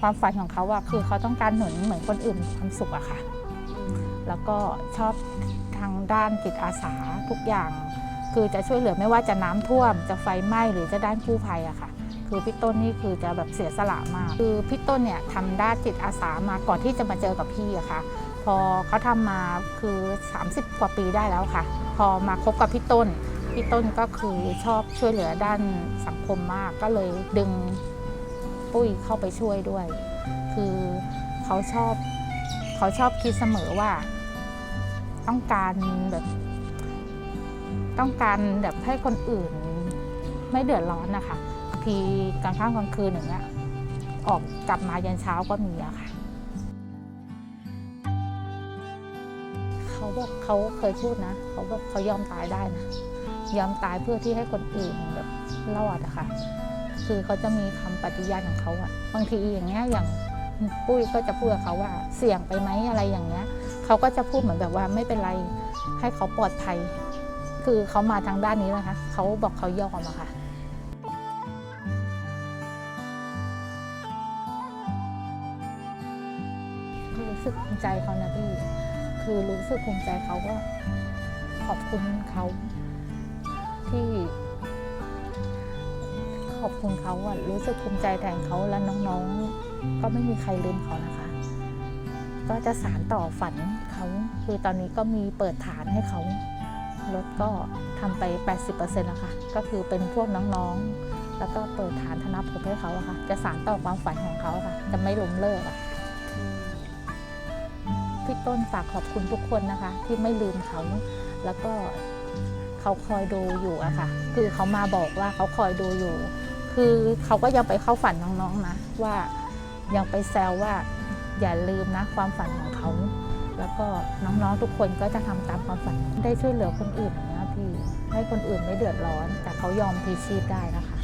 ความฝันของเขาอะคือเขาต้องการหนุนเหมือนคนอื่นมีความสุขอะค่ะ แล้วก็ชอบทางด้านจิตอาสาทุกอย่าง คือจะช่วยเหลือไม่ว่าจะน้ำท่วม จะไฟไหม้หรือจะด้านกู้ภัยอะค่ะ คือพี่ต้นนี่คือจะแบบเสียสละมาก คือพี่ต้นเนี่ยทำด้านจิตอาสามาก่อนที่จะมาเจอกับพี่อะค่ะ พอเขาทำมาคือ 30 กว่าปีได้แล้วค่ะ พอมาคบกับพี่ต้น พี่ต้นก็คือชอบช่วยเหลือด้านสังคมมากก็เลยดึง ปุ้ยเข้าไปช่วยด้วย คือเขาชอบเขาชอบคิดเสมอว่า ต้องการแบบ ต้องการแบบให้คนอื่นไม่เดือดร้อนนะคะบางทีกลางค่ำกลางคืนอย่างเงี้ยออกกลับมายันเช้าก็มีอะค่ะเขาบอกเขาเคยพูดนะเขาบอกเขายอมตายได้นะยอมตายเพื่อที่ให้คนอื่นแบบรอดอะค่ะ คือเขาจะมีคำปฏิญาณของเขาอะบางทีอย่างเงี้ยอย่างปุ้ยก็จะพูดกับเขาว่าเสี่ยงไปไหมอะไรอย่างเงี้ยเขาก็จะพูดเหมือนแบบว่าไม่เป็นไรให้เขาปลอดภัย คือเขามาทางด้านนี้นะคะเขาบอกเขายอมอะค่ะรู้สึกภูมิใจเขานะพี่คือรู้สึกภูมิใจเขาก็ขอบคุณเขาที่ อบคุณเขาอะรู้สึกภูมิใจแทนเขาและน้องๆ ก็ไม่มีใครลืมเขานะคะ ก็จะสารต่อฝันเขาคือตอนนี้ก็มีเปิดฐานให้เขารถก็ทำไป 80%แล้วค่ะ ก็คือเป็นพวกน้องๆ แล้วก็เปิดฐานธนภพให้เขาอะค่ะ จะสารต่อความฝันของเขาค่ะ จะไม่ล้มเลิกอะพี่ต้นฝากขอบคุณทุกคนนะคะ ที่ไม่ลืมเขา แล้วก็เขาคอยดูอยู่อะค่ะ คือเขามาบอกว่าเขาคอยดูอยู่ คือเขาก็ยังไปเข้าฝันน้องๆนะว่ายังไปแซวว่าอย่าลืมนะความฝันของเขา แล้วก็น้องๆทุกคนก็จะทำตามความฝันได้ช่วยเหลือคนอื่นอย่างเงี้ยพี่ให้คนอื่นไม่เดือดร้อน แต่เขายอมพลีชีพได้นะคะ